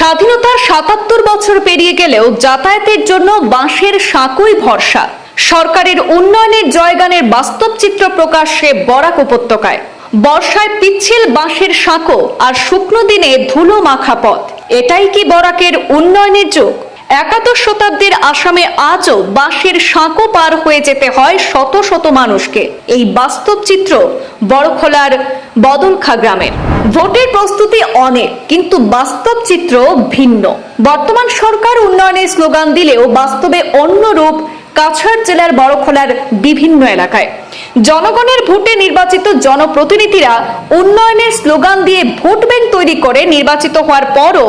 স্বাধীনতার সাতাত্তর বছর পেরিয়ে গেলেও যাতায়াতের জন্য বাঁশের সাঁকোই ভরসা। সরকারের উন্নয়নের জয়গানের বাস্তব চিত্র প্রকাশ্যে বরাক উপত্যকায়। বর্ষায় পিচ্ছিল বাঁশের সাঁকো আর শুকনো দিনে ধুলো মাখা পথ। এটাই কি বরাকের উন্নয়নের যুগ? একাদশ শতাব্দীর আসামে আজও বাঁশের সাঁকো পার হয়ে যেতে হয় শত শত মানুষকে। এই বাস্তব চিত্র বড়খোলার বদলখা গ্রামের। ভোটের প্রস্তুতি অনেক, কিন্তু বাস্তব চিত্র ভিন্ন। বর্তমান সরকার উন্নয়নের স্লোগান দিলেও বাস্তবে অন্য রূপ কাছাড় জেলার বড়খোলার বিভিন্ন এলাকায়। জনগণের ভোটে নির্বাচিত জনপ্রতিনিধিরা উন্নয়নের স্লোগান দিয়ে ভোট ব্যাংক তৈরি করে নির্বাচিত হওয়ার পরও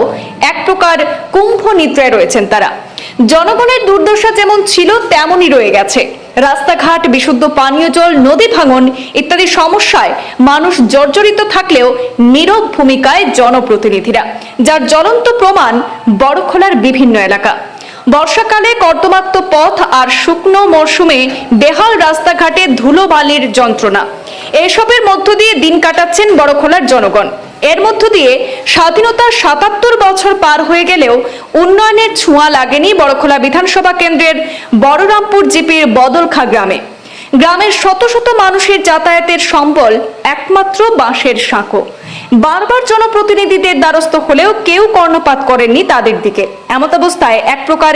এক প্রকার কুম্ভ নিদ্রায় রয়েছেন তারা। জনগণের দুর্দশা যেমন ছিল, তেমনই রয়ে গেছে। রাস্তাঘাট, বিশুদ্ধ পানীয় জল, নদী ভাঙন ইত্যাদি সমস্যায় মানুষ জর্জরিত থাকলেও নীরব ভূমিকায় জনপ্রতিনিধিরা, যার জ্বলন্ত প্রমাণ বড়খোলার বিভিন্ন এলাকা। বর্ষাকালে কর্দমাক্ত পথ আর শুকনো মরশুমে বেহাল রাস্তাঘাটে ধুলো বালির যন্ত্রণা। এসবের মধ্য দিয়ে দিন কাটাচ্ছেন বড়খোলার জনগণ। এর মধ্য দিয়ে স্বাধীনতার সাতাত্তর বছর পার হয়ে গেলেও উন্নয়নের ছোঁয়া লাগেনি বড়খোলা বিধানসভা কেন্দ্রের বড়রামপুর জিপির বদলখা গ্রামে। গ্রামের শত শত মানুষের যাতায়াতের সম্বল একমাত্র বাঁশের সাঁকো। বারবার জনপ্রতিনিধিদের দ্বারস্থ হলেও কেউ কর্ণপাত করেননি তাদের দিকে। এমত অবস্থায় এক প্রকার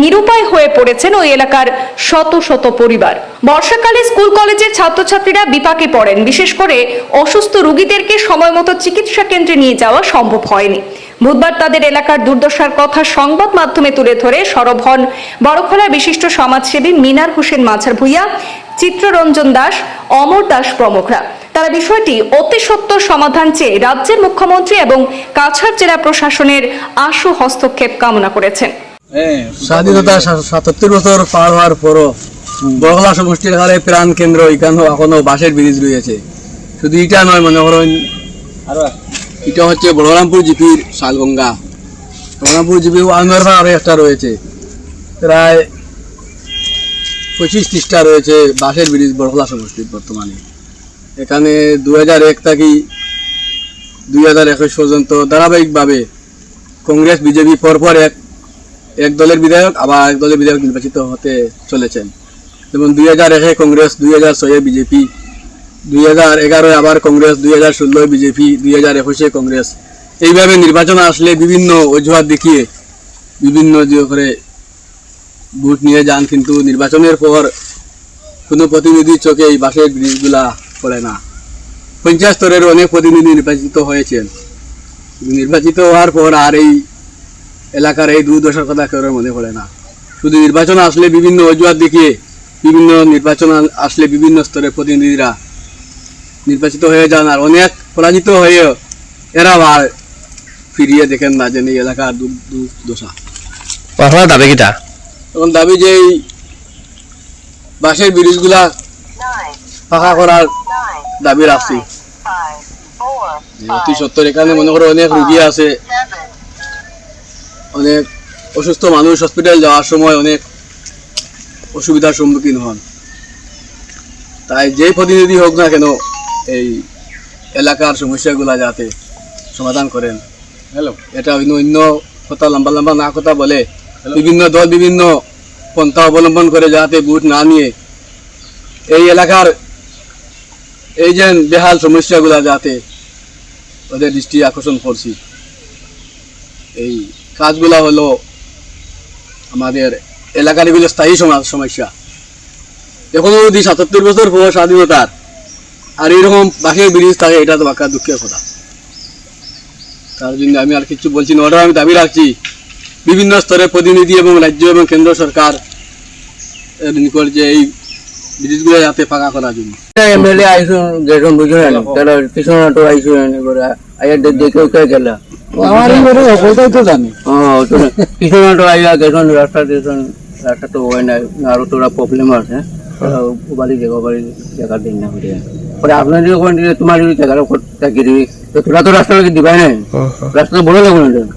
নিরুপায় হয়ে পড়েছেন ওই এলাকার শত শত পরিবার। বর্ষাকালে স্কুল কলেজের ছাত্রছাত্রীরা বিপাকে পড়েন। বিশেষ করে অসুস্থ রোগীদেরকে সময় মতো চিকিৎসা কেন্দ্রে নিয়ে যাওয়া সম্ভব হয়নি। বুধবার তাদের এলাকার দুর্দশার কথা সংবাদ মাধ্যমে তুলে ধরে সরব হন বড়খোলার বিশিষ্ট সমাজসেবী মিনার হোসেন মাঝার ভুইয়া। চিত্ররঞ্জন দাস অমর দাস প্রমুখরা। তারা বিষয়টি অতি সত্বর সমাধান চেয়ে রাজ্যের মুখ্যমন্ত্রী এবং কাছাড় জেলা প্রশাসনের আশু হস্তক্ষেপ কামনা করেছেন। স্বাধীনতা সা- সাতাত্তর বছর পার হওয়ার পরও বগলা সমষ্টির কালে প্রাণ কেন্দ্র এখানে এখনও বাঁশের ব্রিজ রয়েছে। শুধু এটা নয় মনে করেন এটা হচ্ছে বলরামপুর জিপির শালগঙ্গা। বলরামপুর জিপি আরও একটা রয়েছে। প্রায় পঁচিশ ত্রিশটা রয়েছে বাঁশের ব্রিজ বড়খলা সমষ্টির বর্তমানে। এখানে দু হাজার এক থাকি দুই হাজার একুশ পর্যন্ত ধারাবাহিকভাবে কংগ্রেস, বিজেপি পরপর এক এক দলের বিধায়ক, আবার এক দলের বিধায়ক নির্বাচিত হতে চলেছেন। যেমন দুই হাজার একে কংগ্রেস দুই হাজার ছয়ে বিজেপি দুই হাজার এগারোয় আবার কংগ্রেস দুই হাজার ষোলোয় বিজেপি দুই হাজার একুশে কংগ্রেস। এইভাবে নির্বাচন আসলে বিভিন্ন অজুহাত দেখিয়ে বিভিন্ন যে করে ভোট নিয়ে যান, কিন্তু নির্বাচনের পর কোনো প্রতিনিধি চোখে এই বাসের ব্রিজগুলা পড়ে না। পঞ্চায়েত স্তরের অনেক প্রতিনিধি নির্বাচিত হয়েছেন। নির্বাচিত হওয়ার পর আর এই এলাকার এই দুর্দশার কথা কেউ মনে পড়ে না। শুধু নির্বাচন আসলে বিভিন্ন অজুহাত দেখিয়ে বিভিন্ন নির্বাচন আসলে বিভিন্ন স্তরের প্রতিনিধিরা নির্বাচিত হয়ে যান আর অনেক পরাজিত হয়েও এরা আর ফিরিয়ে দেখেন না যে এই এলাকার দুর্দশা। দাবি কিটা? তখন দাবি যে এই বাঁশের ব্রিজগুলা ফাঁকা করার দাবি রাখছি। অতি সত্তর এখানে মনে করো অনেক রুগী আছে। অনেক অসুস্থ মানুষ হসপিটাল যাওয়ার সময় অনেক অসুবিধার সম্মুখীন হন। তাই যেই প্রতিনিধি হোক না কেন এই এলাকার সমস্যাগুলা যাতে সমাধান করেন। হ্যালো এটা অন্য অন্য কথা লম্বা লম্বা না কথা বলে বিভিন্ন দল বিভিন্ন পন্থা অবলম্বন করে যাতে ভোট না নিয়ে এই এলাকার এই যে বেহাল সমস্যাগুলা যাতে ওদের দৃষ্টি আকর্ষণ করছি। এই কাজগুলা হলো আমাদের এলাকার এগুলো স্থায়ী সমাজ সমস্যা। এখনও যদি সাতাত্তর বছর পর স্বাধীনতার, আর এরকম বাকি ব্রিজ থাকে, এটা তো বাঁকা দুঃখের কথা। তার জন্য আমি আর কিছু বলছি না। ওটা আমি দাবি রাখছি। বিভিন্ন স্তরের প্রতিনিধি এবং রাজ্য এবং কেন্দ্র সরকার নিকট যে এই ব্রিজগুলো যাতে ফাঁকা করার জন্য। এমএলএ আইসুন গেছন বুঝলেন তাহলে পিছনে তো আইসুন করে আইয়া দেখে কে গেল। আমার এই ঘরে তো জানি। তো পিছনে তো আইয়া গেছন রাস্তা দিয়েছেন রাস্তা তো হয় না আরও তোরা প্রবলেম আছে। বাড়ি জায়গা বাড়ি জায়গা দিন না করে। পরে আপনার যদি তোমার যদি জায়গাটা থাকি দিবি? তো তোরা তো রাস্তা লাগে দিবাই নাই। রাস্তা বড় লাগবে না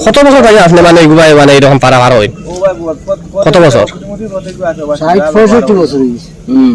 কত বছর থেকে আসলে মানে এগুলাই মানে এরকম পারা ভার হয়? কত বছর? ষাট পঁয়ষট্টি বছর হুম।